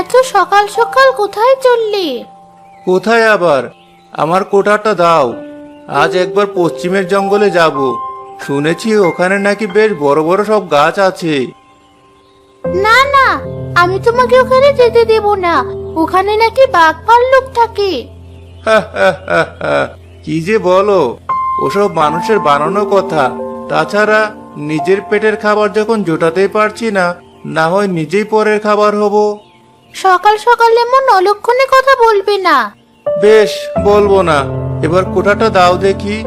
এত সকাল সকাল কোথায় চললি? কোথায় আবার? আমার কোটাটা দাও। আজ একবার পশ্চিমের জঙ্গলে যাব। শুনেছি ওখানে নাকি বেশ বড় বড় সব গাছ আছে। না না আমি তোমাকে ওখানে যেতে দেব না। ওখানে নাকি বাঘ ভাল্লুক থাকে। কি যে বলো ওসব মানুষের বানানো কথা। তাছাড়া নিজের পেটের খাবার যখন জোটাতেই পারছি না না হয় নিজেই পরের খাবার হব। সকাল সকাল এমন অলক্ষণে কথা বলবে না। বেশ বলব না। এবার কোঠাটা দাও দেখি।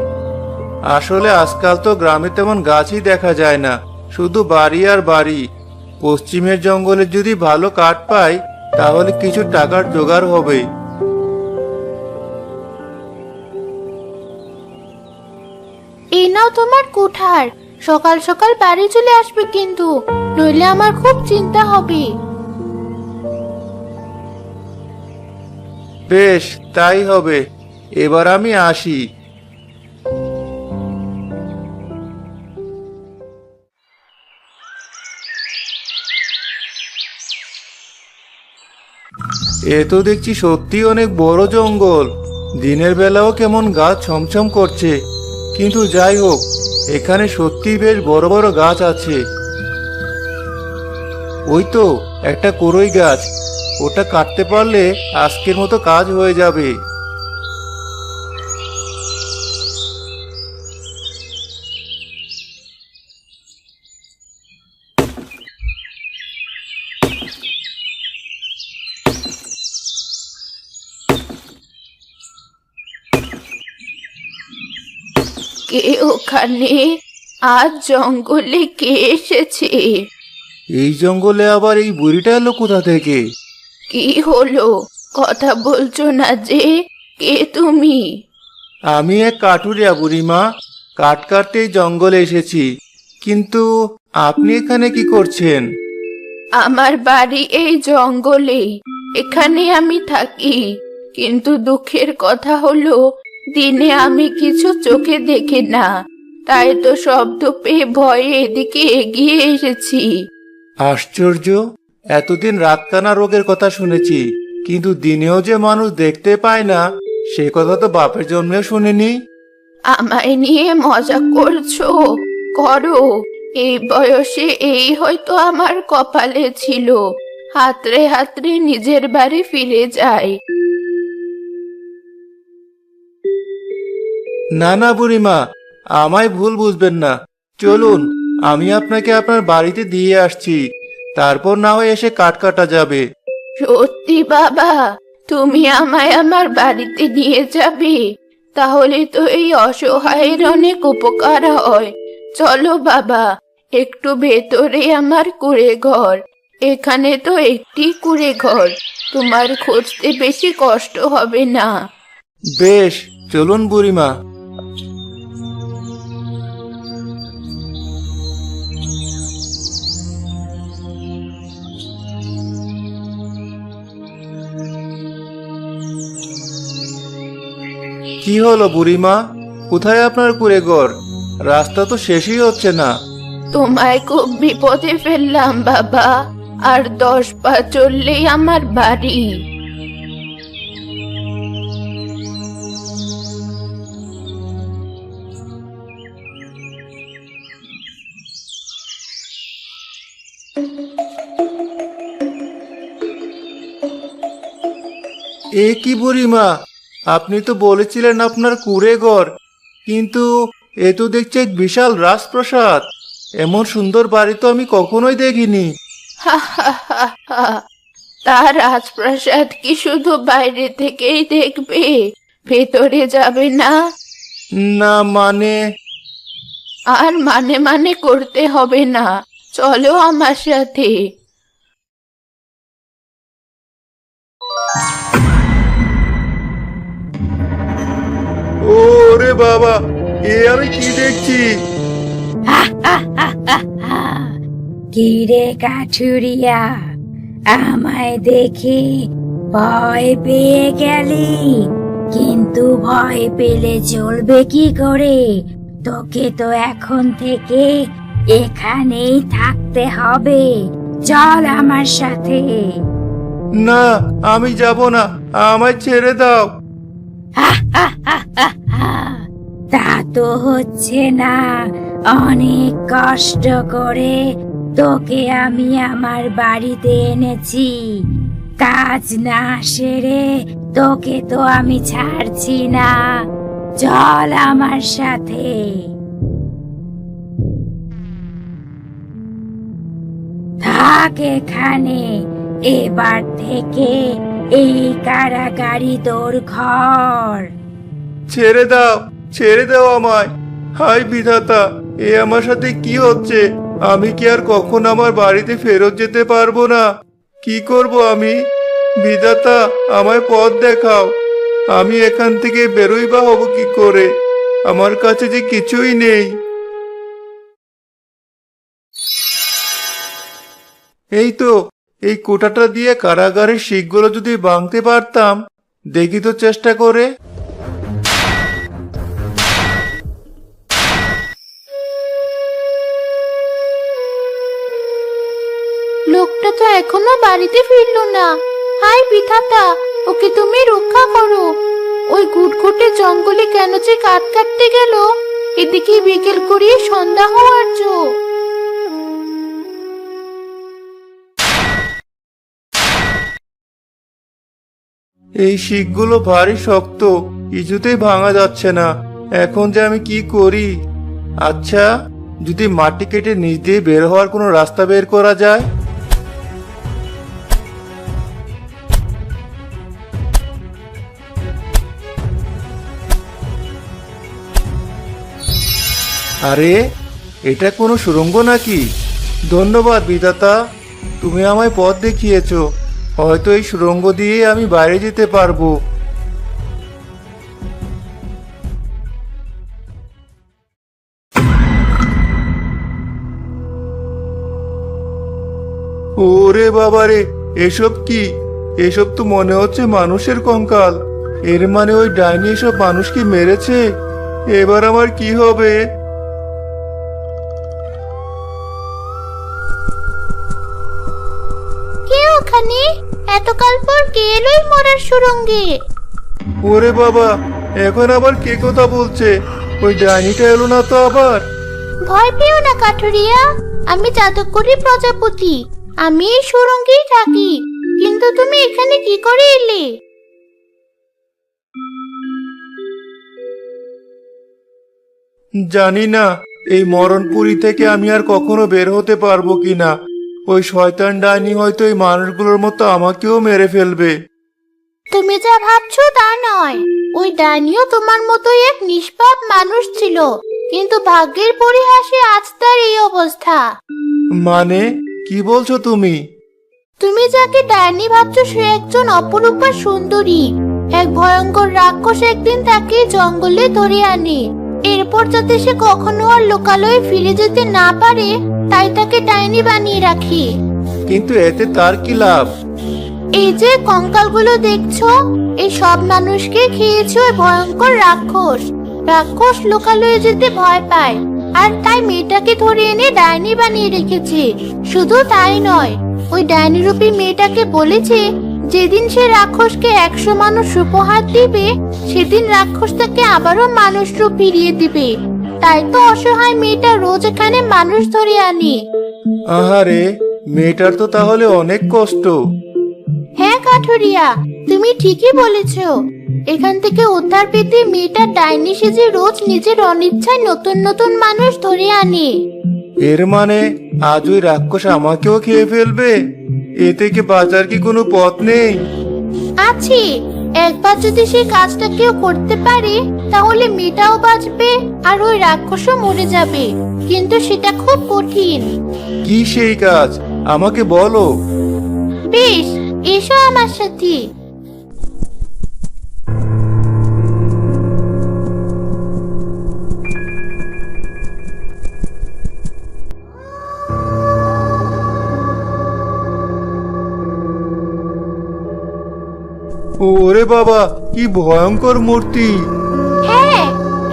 আসলে আজকাল তো গ্রামে তেমন গাছই দেখা যায় না। শুধু বাড়ি আর বাড়ি। পশ্চিমের জঙ্গলে যদি ভালো কাঠ পাই তাহলে কিছু টাকার জোগাড় হবে। এই নাও তোমার কুঠার। সকাল সকাল বাড়ি চলে আসবে কিন্তু নইলে আমার খুব চিন্তা হবে। বেশ, তাই হবে। এবার আমি আসি। এ তো দেখছি সত্যি অনেক বড় জঙ্গল। দিনের বেলাও কেমন গাছ ছমছম করছে। কিন্তু যাই হোক, এখানে সত্যি বেশ বড় বড় গাছ আছে। ওই তো, একটা করই গাছ। ওটা কাটতে পারলে আজকের মতো কাজ হয়ে যাবে। কে ওখানে? আজ জঙ্গলে কে এসেছে? এই জঙ্গলে আবার এই বুড়িটা এলো কোথা থেকে? কি হলো? কথা বলছো না যে কে তুমি? আমি এক কাঠুরিয়া বুড়িমা। কাঠ কাটতে জঙ্গলে এসেছি। কিন্তু আপনি এখানে কি করছেন? আমার বাড়ি এই জঙ্গলে। এখানে আমি থাকি। কিন্তু দুঃখের কথা হলো দিনে আমি কিছু চোখে দেখি না। তাই তো শব্দ পেয়ে ভয়ে এদিকে এগিয়ে এসেছি। আশ্চর্য! এতদিন রাতকানা রোগের কথা শুনেছি কিন্তু দিনেও যে মানুষ দেখতে পায় না সে কথা তো বাপের জন্মেও শুনিনি। আমায় নিয়ে মজা করছ? করো। এই বয়সে এই হয়তো আমার কপালে ছিল। হাতরে হাতরে নিজের বাড়ি ফিরে যায় না না বুড়িমা আমায় ভুল বুঝবেন না। চলুন আমি আপনাকে আপনার বাড়িতে দিয়ে আসছি। তারপর না হয় এসে কাট কাটা যাবে। সত্যি বাবা তুমি আমায় আমার বাড়িতে নিয়ে যাবে। তাহলে তো এই অসহায়ের অনেক উপকার হয়। চলো বাবা একটু ভেতরে আমার কুড়ে ঘর। এখানে তো একটি কুড়ে ঘর তোমার খুঁজতে বেশি কষ্ট হবে না। বেশ চলুন বুড়িমা। কি হলো বুড়িমা? কোথায় আপনার কুড়ে ঘর? রাস্তা তো শেষই হচ্ছে না। তোমায় খুব বিপদে ফেললাম বাবা। আর দশ পা চললেই আমার বাড়ি। এ কি বুড়িমা? আপনি তো বলেছিলেন আপনার কুড়ে ঘর কিন্তু এ তো দেখছি এক বিশাল রাজপ্রাসাদ। এমন সুন্দর বাড়ি তো আমি কখনোই দেখিনি। তার রাজপ্রাসাদ কি শুধু বাইরে থেকেই দেখবে? ভেতরে যাবে না? না মানে? আর মানে মানে করতে হবে না। চলো আমার সাথে। ওরে বাবা এ আমি কি দেখছি? কিরে কাঠুরিয়া আমায় দেখে ভয় পেয়ে গেলি কিন্তু ভয় পেলে চলবে কি করে? তোকে তো এখন থেকে এখানেই থাকতে হবে। চল আমার সাথে। না আমি যাব না আমায় ছেড়ে দাও। তা তো হচ্ছে না। অনেক কষ্ট করে তোকে আমি আমার বাড়িতে এনেছি। কাজ না সেরে তোকে তো আমি ছাড়ছি না। চল আমার সাথে। থাক এখানে। এবার থেকে এই কারাগারি তোর ঘর। ছেড়ে দাও। ছেড়ে দাও আমায়। হাই বিধাতা, এ আমার সাথে কি হচ্ছে? আমি কি আর কখন আমার বাড়িতে ফেরত যেতে পারব না? কি করব আমি? বিধাতা, আমায় পথ দেখাও। আমি এখান থেকে বেরোই বা হব কি করে? আমার কাছে যে কিছুই নেই। এই তো, এই কোটাটা দিয়ে কারাগারের শিখগুলো যদি ভাঙতে পারতাম, দেখি তো চেষ্টা করে। এখনও বাড়িতে ফিরল না। হাই বিধাতা ওকে তুমি রক্ষা করো। ওই ঘুটঘুটে জঙ্গলে কেন যে কাঠ কাটতে গেল, এদিকে বিকেল করিয়ে সন্ধ্যা হওয়ার জো। এই শিখগুলো ভারী শক্ত, কিছুতেই ভাঙা যাচ্ছে না। এখন যে আমি কি করি? আচ্ছা যদি মাটি কেটে নিচ দিয়ে বের হওয়ার কোনো রাস্তা বের করা যায়? আরে, এটা কোনো সুড়ঙ্গ নাকি? ধন্যবাদ বিধাতা, তুমি আমায় পথ দেখিয়েছো। হয়তো এই সুড়ঙ্গ দিয়ে আমি বাইরে যেতে পারব। ওরে বাবারে, এসব কি? এসব তো মনে হচ্ছে মানুষের কঙ্কাল। এর মানে ওই ডাইনি এসব মানুষকে মেরেছে? এবার আমার কি হবে? এলোই মরার সুরঙ্গে। ওরে বাবা এখন আবার কে কথা বলছে? ওই ডাইনিটা এলো না তো আবার? ভয় পেও না কাঠুরিয়া। আমি জাদুকরি প্রজাপতি। আমি এই সুরঙ্গেই থাকি। কিন্তু তুমি এখানে কি করে এলে? জানি না এই মরণপুরি থেকে আমি আর কখনো বের হতে পারব কিনা। ওই শয়তান ডাইনি হয়তো এই মানুষগুলোর মতো আমাকেও মেরে ফেলবে। তুমি যা ভাবছ তা নয়। ওই ডাইনিও তোমার মতোই এক নিষ্পাপ মানুষ ছিল কিন্তু ভাগ্যের পরিহাসে আজ তার এই অবস্থা। মানে? কি বলছো তুমি? তুমি যাকে ডাইনি ভাবছ সে একজন অপরূপা সুন্দরী। এক ভয়ঙ্কর রাক্ষস একদিন তাকে জঙ্গলে ধরে আনে। এরপর যাতে সে কখনো আর লোকালয়ে ফিরে যেতে না পারে তাই তাকে ডাইনি বানিয়ে রাখি। কিন্তু এতে তার কি লাভ? এই যে কঙ্কালগুলো দেখছ এই সব মানুষকে খেয়েছে ওই ভয়ঙ্কর রাক্ষস। রাক্ষস লোকালয়ে যেতে ভয় পায় আর তাই মেয়েটাকে ধরে এনে ডাইনি বানিয়ে রেখেছে। শুধু তাই নয় ওই ডাইনি রূপী মেয়েটাকে বলেছে যেদিন সে রাক্ষসকে একশো মানুষ উপহার দিবে সেদিন রাক্ষস তাকে আবারও মানুষ রূপ ফিরিয়ে দিবে। তাই তো অসহায় মেয়েটা রোজ এখানে মানুষ ধরে আনি। আহারে মেয়েটার তো তাহলে অনেক কষ্ট। হ্যাঁ কাঠুরিয়া তুমি ঠিকই বলেছ। এখান থেকে উদ্ধার পেতে মেয়েটা ডাইনি সেজে রোজ নিজের অনিচ্ছায় নতুন নতুন মানুষ ধরে আনে। এর মানে আজ ওই রাক্ষস আমাকেও খেয়ে ফেলবে? এ থেকে বাজার কি কোনো পথ নেই? আছে একবার যদি সেই কাজটা কেউ করতে পারে তাহলে মেয়েটাও বাঁচবে আর ওই রাক্ষসও মরে যাবে। কিন্তু সেটা খুব কঠিন। কি সেই কাজ? আমাকে বলো। বেশ এসো আমার সাথে। ওরে বাবা কি ভয়ঙ্কর মূর্তি। হ্যাঁ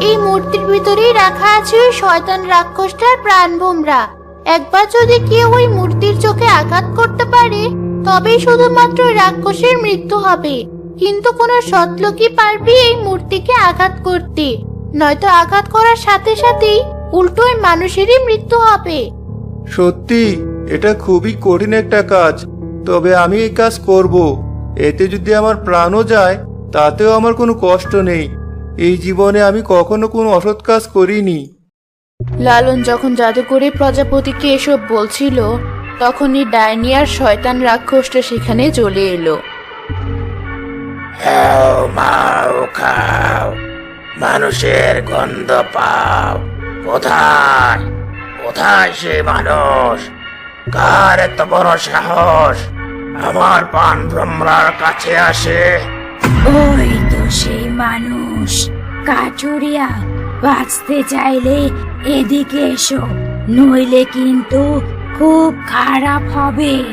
এই মূর্তির ভিতরেই রাখা আছে ওই শয়তান রাক্ষসটার প্রাণভোমরা একবার যদি কেউ ওই মূর্তির চোখে আঘাত করতে পারে তবেই শুধুমাত্র রাক্ষসের মৃত্যু হবে। কিন্তু কোনো সৎলোকই পারবে এই মূর্তিকে আঘাত করতে। নয়তো আঘাত করার সাথে সাথেই উল্টো ওই মানুষেরই মৃত্যু হবে। সত্যি এটা খুবই কঠিন একটা কাজ তবে আমি এই কাজ করব। এতে যদি আমার প্রাণও যায় তাতেও আমার কোনো কষ্ট নেই। এই জীবনে আমি কখনো কোনো অসৎ কাজ করিনি। লালন যখন জাদুকরি প্রজাপতিকে এসব বলছিল তখনই ডাইনিয়ার শয়তান রাক্ষসটা সেখানে চলে এলো। খাও মাও খাও। মানুষের গন্ধ পাও। কোথায়? কোথায় সে মানুষ? কার এত বড় সাহস? আমার পান ভ্রমরার কাছে আসে। ওই তো সেই মানুষ। কাঠুরিয়া বাঁচতে চাইলে এদিকে এসো নইলে কিন্তু খুব খারাপ হবে।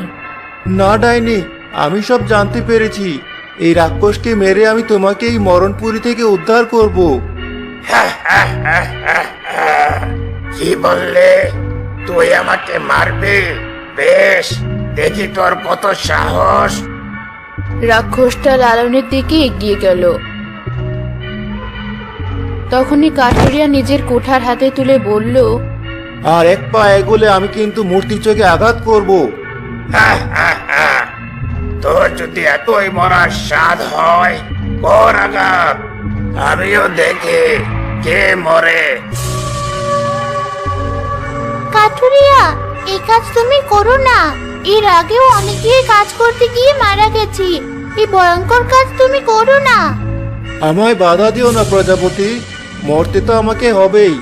না ডাইনি আমি সব জানতে পেরেছি। এই রাক্ষসকে মেরে আমি তোমাকে এই মরণপুরি থেকে উদ্ধার করব। কি বললে? তুই আমাকে মারবি? বেশ। দেখি তোর কত সাহস। রাক্ষসটা লালনের দিকে এগিয়ে গেল। তখনই কাঠুরিয়া নিজের কোঠার হাতে তুলে বলল আর এক পা এগোলে আমি কিন্তু মূর্তি চোখে আঘাত করব। তোর যদি এতই মরার স্বাদ হয় কর আঘাত। আমিও দেখি কে মরে। কাঠুরিয়া এই কাজ তুমি করো না। এর আগেও গিয়ে কাজ করতে গিয়ে মারা গেছি, এই ভয়ঙ্কর কাজ তুমি করো না। আমায় বাধা দিও না, প্রজাপতি। মরতে তো আমাকে হবেই,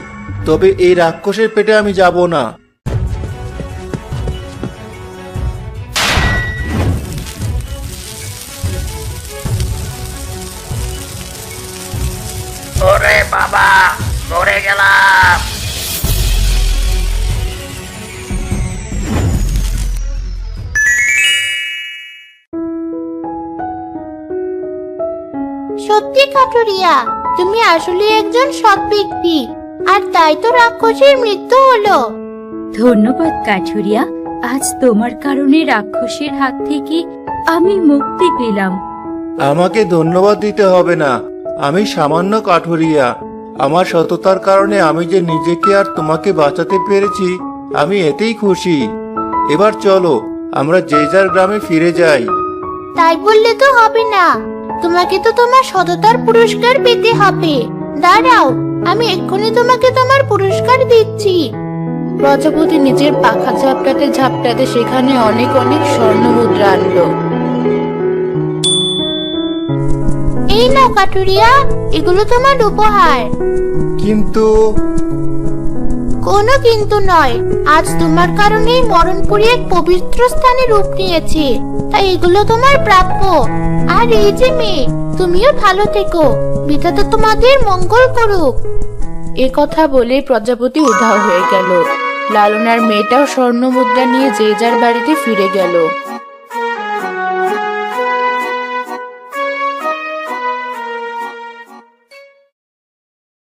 তবে এই রাক্ষসের পেটে আমি যাব না। সত্যি কাঠুরিয়া তুমি আসলে একজন সৎ ব্যক্তি আর তাই তো রাক্ষসের মৃত্যু হলো। ধন্যবাদ কাঠুরিয়া আজ তোমার কারণে রাক্ষসের হাত থেকে আমি মুক্তি পেলাম। আমাকে ধন্যবাদ দিতে হবে না আমি সামান্য কাঠুরিয়া আমার সততার কারণে আমি যে নিজেকে আর তোমাকে বাঁচাতে পেরেছি আমি এতেই খুশি। এবার চলো আমরা যে যার গ্রামে ফিরে যাই। তাই বললে তো হবে না তোমাকে তো তোমার সততার পুরস্কার পেতে হবে। দাঁড়াও আমি এক্ষুনি তোমাকে তোমার পুরস্কার দিচ্ছি। প্রজাপতি নিজের পাখা ঝাপটাতে ঝাপটাতে সেখানে অনেক অনেক স্বর্ণ মুদ্রা আনলো। এই নাও কাটুরিয়া এগুলো তোমার উপহার। কিন্তু কোনো কিন্তু নয়। আজ তোমার কারণেই মরণপুরী এক পবিত্র স্থানে রূপ নিয়েছে। তাই এগুলো তোমার প্রাপ্য। আর এই যে মেয়ে, তুমিও ভালো থেকো। বিধাতা তোমাদের মঙ্গল করুক। এ কথা বলে প্রজাপতি উধাও হয়ে গেল। লালনার মেয়েটাও স্বর্ণ মুদ্রা নিয়ে যে যার বাড়িতে ফিরে গেল।